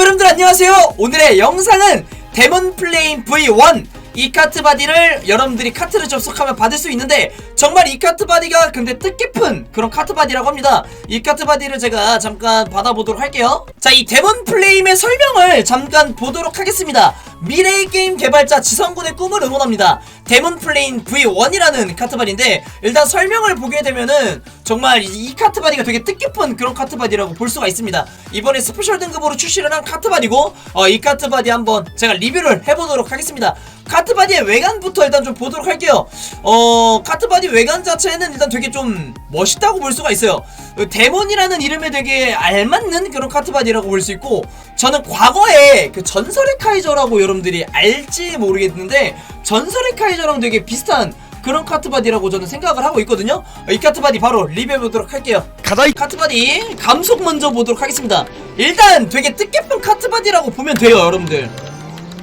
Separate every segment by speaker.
Speaker 1: 여러분들 안녕하세요. 오늘의 영상은 데몬 플레인 V1 이 카트 바디를 여러분들이 카트를 접속하면 받을 수 있는데 정말 이 카트 바디가 근데 뜻깊은 그런 카트 바디라고 합니다. 이 카트 바디를 제가 잠깐 받아보도록 할게요. 자 이 데몬 플레임의 설명을 잠깐 보도록 하겠습니다 미래의 게임 개발자 지성군의 꿈을 응원합니다. 데몬 플레인 V1이라는 카트 바디인데 일단 설명을 보게 되면은 정말 이, 이 카트 바디가 되게 뜻깊은 그런 카트 바디라고 볼 수가 있습니다. 이번에 스페셜 등급으로 출시를 한 카트 바디고 어, 이 카트 바디 한번 제가 리뷰를 해보도록 하겠습니다. 카트 바디의 외관부터 일단 좀 보도록 할게요. 어 카트 바디 외관 자체는 일단 되게 좀 멋있다고 볼 수가 있어요. 어, 데몬이라는 이름에 되게 알맞는 그런 카트 바디라고 볼 수 있고 저는 과거에 그 전설의 카이저라고 여러분들이 알지 모르겠는데 전설의 카이저랑 되게 비슷한 그런 카트 바디라고 저는 생각을 하고 있거든요. 어, 이 카트 바디 바로 리뷰해보도록 할게요.
Speaker 2: 가다이.
Speaker 1: 카트 바디 감속 먼저 보도록 하겠습니다. 일단 되게 뜻깊은 카트 바디라고 보면 돼요 여러분들.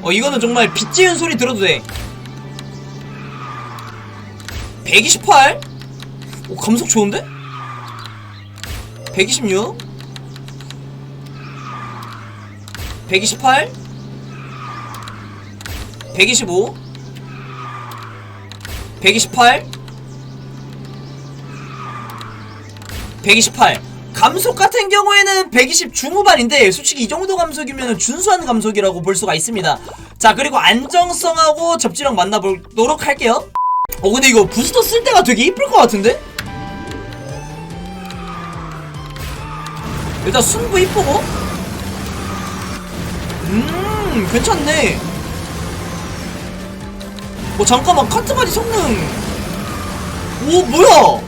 Speaker 1: 어 이거는 정말 빗지은 소리 들어도 돼. 128? 오 감속 좋은데? 126 128 125 128 128 감속 같은 경우에는 120 중후반인데 솔직히 이 정도 감속이면 준수한 감속이라고 볼 수가 있습니다. 자 그리고 안정성하고 접지력 만나보도록 할게요. 어 근데 이거 부스터 쓸 때가 되게 이쁠 것 같은데? 일단 순부 이쁘고 음 괜찮네 뭐 잠깐만 카트바디 성능 오 뭐야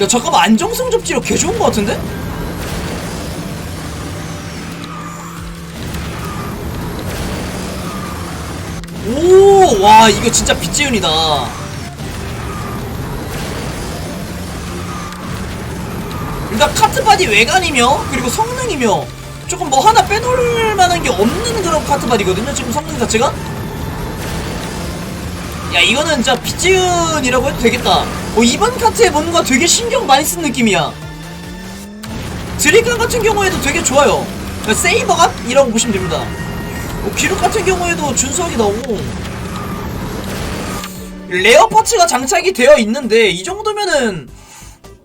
Speaker 1: 야 잠깐만 안정성 접지력 개 좋은 것 같은데? 오, 와 이거 진짜 빗지윤이다. 일단 카트바디 외관이며 그리고 성능이며 조금 뭐 하나 빼놓을 만한 게 없는 그런 카트바디거든요. 지금 성능 자체가. 야 이거는 진짜 빗지윤이라고 해도 되겠다. 어, 이번 카트에 뭔가 되게 신경 많이 쓴 느낌이야. 드리간 같은 경우에도 되게 좋아요. 그러니까 세이버감 이라고 보시면 됩니다. 어, 기록 같은 경우에도 준수하게 나오고 레어 파츠가 장착이 되어 있는데 이 정도면은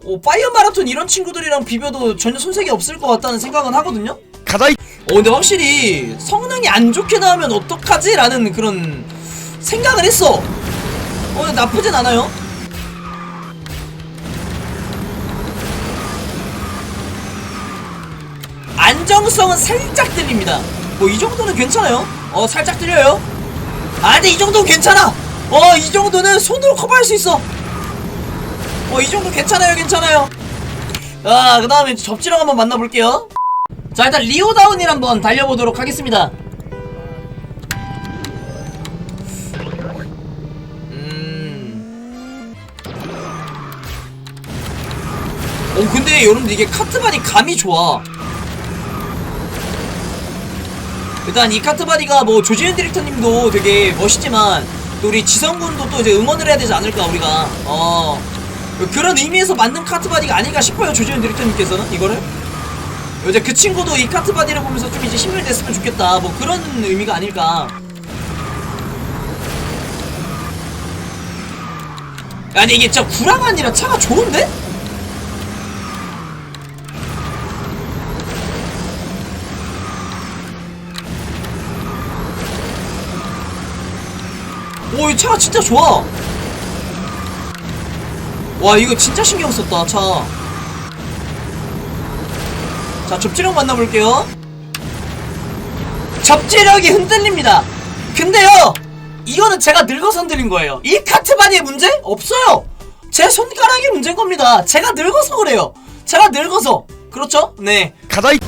Speaker 1: 어, 파이어 마라톤 이런 친구들이랑 비벼도 전혀 손색이 없을 것 같다는 생각은 하거든요.
Speaker 2: 가다이
Speaker 1: 어 근데 확실히 성능이 안 좋게 나오면 어떡하지? 라는 그런 생각을 했어. 어 나쁘진 않아요. 안정성은 살짝 들립니다. 뭐 이 정도는 괜찮아요? 어 살짝 들려요? 아 근데 이 정도는 괜찮아! 어 이 정도는 손으로 커버할 수 있어 어 이 정도 괜찮아요 괜찮아요. 아 그 다음에 접지력 한번 만나볼게요. 자 일단 리오다운을 한번 달려보도록 하겠습니다. 음... 오 근데 여러분들 이게 카트바디 감이 좋아. 일단 이 카트바디가 뭐 조지현 디렉터님도 되게 멋있지만 또 우리 지성군도 또 이제 응원을 해야 되지 않을까 우리가. 어 그런 의미에서 만든 카트 바디가 아닐까 싶어요 조지현 디렉터님께서는 이거를. 이제 그 친구도 이 카트 바디를 보면서 좀 이제 힘을 냈으면 좋겠다 뭐 그런 의미가 아닐까. 야 근데 이게 진짜 구라가 아니라 차가 좋은데? 오 이 차가 진짜 좋아 와 이거 진짜 신경 썼다 차 자, 접지력 만나볼게요. 접지력이 흔들립니다. 근데요, 이거는 제가 늙어서 흔들린 거예요. 이 카트 바디의 문제? 없어요. 제 손가락이 문제인 겁니다. 제가 늙어서 그래요. 제가 늙어서. 그렇죠? 네.
Speaker 2: 가다이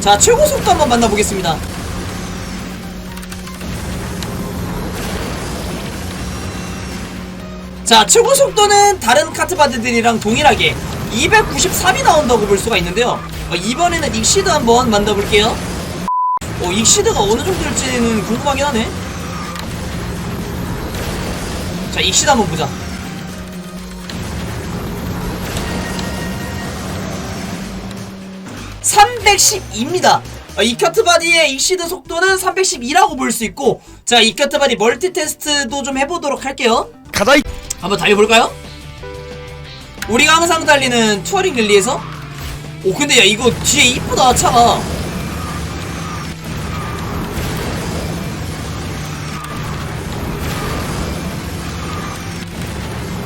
Speaker 1: 자, 최고 속도 한번 만나보겠습니다. 자, 최고 속도는 다른 카트바디들이랑 동일하게 293이 나온다고 볼 수가 있는데요. 어, 이번에는 익시드 한번 만나볼게요. 어, 익시드가 어느 정도일지는 궁금하긴 하네. 자, 익시드 한번 보자. 312입니다. 어, 이 카트 바디의 익시드 속도는 312라고 볼 수 있고 자, 이 카트 바디 멀티 테스트도 좀 해보도록 할게요.
Speaker 2: 課題
Speaker 1: 한번 달려볼까요? 우리가 항상 달리는 투어링 랠리에서 오 근데 야 이거 뒤에 이쁘다 차가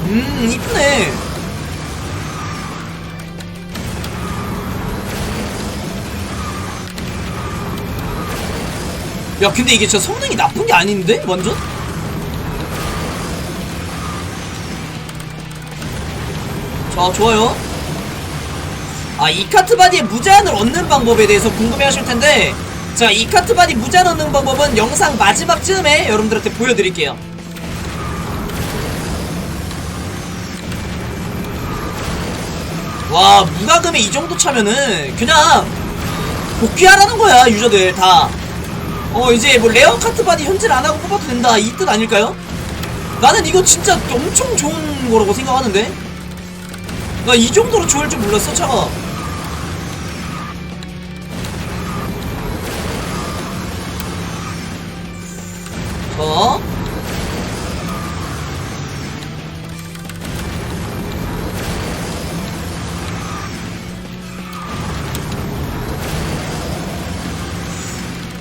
Speaker 1: 음 이쁘네 야 근데 이게 진짜 성능이 나쁜 게 아닌데 완전? 자 좋아요. 아 이 카트 바디의 무제한을 얻는 방법에 대해서 궁금해 하실 텐데 자 이 카트 바디 무제한 얻는 방법은 영상 마지막 즈음에 여러분들한테 보여드릴게요. 와 무과금에 이 정도 차면은 그냥 복귀하라는 거야 유저들 다어 이제 뭐 레어 카트 바디 현질 안 하고 뽑아도 된다 이 뜻 아닐까요? 나는 이거 진짜 엄청 좋은 거라고 생각하는데 나 이 정도로 좋을 줄 몰랐어 차가. 자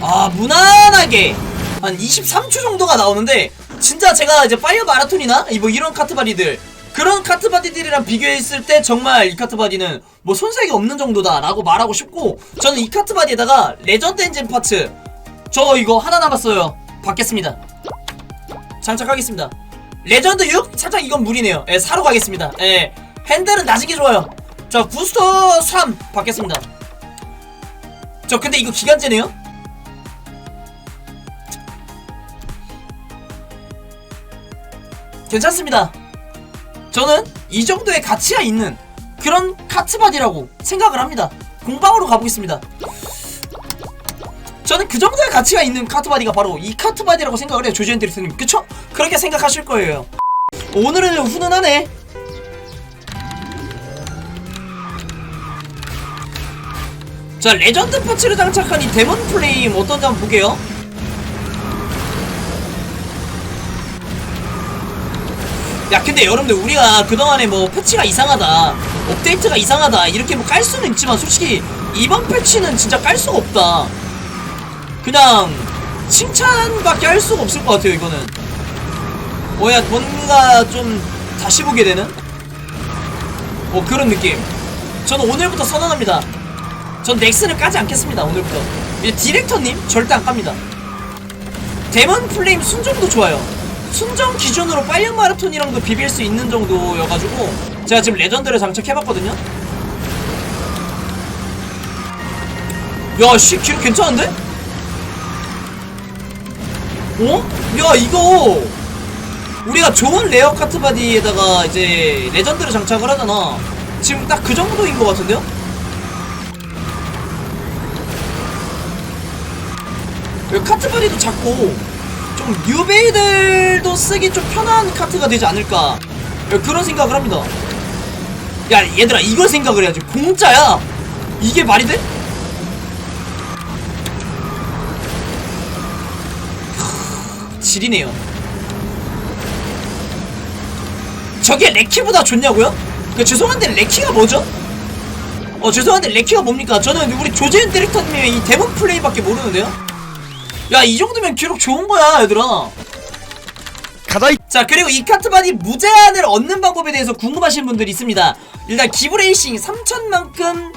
Speaker 1: 아 무난하게. 한 23초 정도가 나오는데 진짜 제가 이제 파이어 마라톤이나 이뭐 이런 카트바디들 그런 카트바디들이랑 비교했을 때 정말 이 카트바디는 뭐 손색이 없는 정도다 라고 말하고 싶고 저는 이 카트바디에다가 레전드 엔진 파츠 저 이거 하나 남았어요. 받겠습니다. 장착하겠습니다. 레전드 6? 살짝 이건 무리네요. 예, 사로 가겠습니다. 예, 핸들은 게 좋아요. 자 부스터 3 받겠습니다. 저 근데 이거 기간제네요? 괜찮습니다. 저는 이 정도의 가치가 있는 그런 카트바디라고 생각을 합니다. 공방으로 가보겠습니다. 저는 그 정도의 가치가 있는 카트바디가 바로 이 카트바디라고 생각을 해요. 조지현 디렉터님. 그쵸? 그렇게 생각하실 거예요. 오늘은 훈훈하네. 자, 레전드 파츠를 장착한 이 데몬 플레임 어떤지 한번 보게요. 야 근데 여러분들 우리가 그동안에 뭐 패치가 이상하다 업데이트가 이상하다 이렇게 뭐 깔 수는 있지만 솔직히 이번 패치는 진짜 깔 수가 없다. 그냥 칭찬밖에 할 수가 없을 것 같아요 이거는. 뭐야 뭔가 좀 다시 보게 되는? 뭐 그런 느낌. 저는 오늘부터 선언합니다. 전 넥슨을 까지 않겠습니다 오늘부터. 이제 디렉터님 절대 안 깝니다. 데몬 플레임 순정도 좋아요 순정 기준으로 파이어 마라톤이랑도 비빌 수 있는 정도여가지고 제가 지금 레전드를 장착해봤거든요 야씨 기록 괜찮은데? 어? 야 이거 우리가 좋은 레어 카트 바디에다가 이제 레전드를 장착을 하잖아 지금 딱 그 정도인 것 같은데요? 여기 카트 바디도 작고 좀 뉴베이들도 쓰기 좀 편한 카트가 되지 않을까 그런 생각을 합니다 야 얘들아 이걸 생각을 해야지 공짜야 이게 말이 돼? 크, 지리네요 저게 레키보다 좋냐고요? 그 죄송한데 레키가 뭐죠? 어 죄송한데 레키가 뭡니까? 저는 우리 조재현 디렉터님의 이 데몬 플레이밖에 모르는데요? 야 이 정도면 기록 좋은 거야 얘들아. 課題자 그리고 이 카트바디 무제한을 얻는 방법에 대해서 궁금하신 분들이 있습니다. 일단 기브레이싱 3천만큼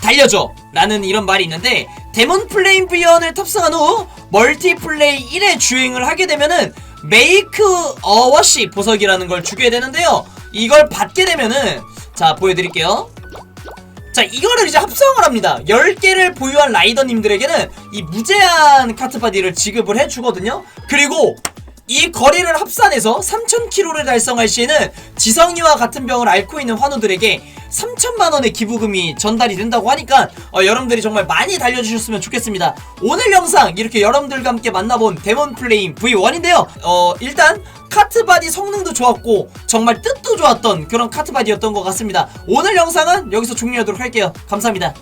Speaker 1: 달려줘. 라는 이런 말이 있는데 데몬 플레임 V1을 탑승한 후 멀티플레이 1회 주행을 하게 되면은 메이크 어워시 보석이라는 걸 주게 되는데요. 이걸 받게 되면은 자 보여드릴게요 자 이거를 이제 합성을 합니다. 10개를 보유한 라이더님들에게는 이 무제한 카트바디를 지급을 해주거든요. 그리고 이 거리를 합산해서 3000km를 달성할 시에는 지성이와 같은 병을 앓고 있는 환우들에게 3천만 원의 기부금이 전달이 된다고 하니까 어, 여러분들이 정말 많이 달려주셨으면 좋겠습니다. 오늘 영상 이렇게 여러분들과 함께 만나본 데몬 플레임 V1인데요. 어 일단 카트바디 성능도 좋았고 정말 뜻도 좋았던 그런 카트바디였던 것 같습니다. 오늘 영상은 여기서 종료하도록 할게요. 감사합니다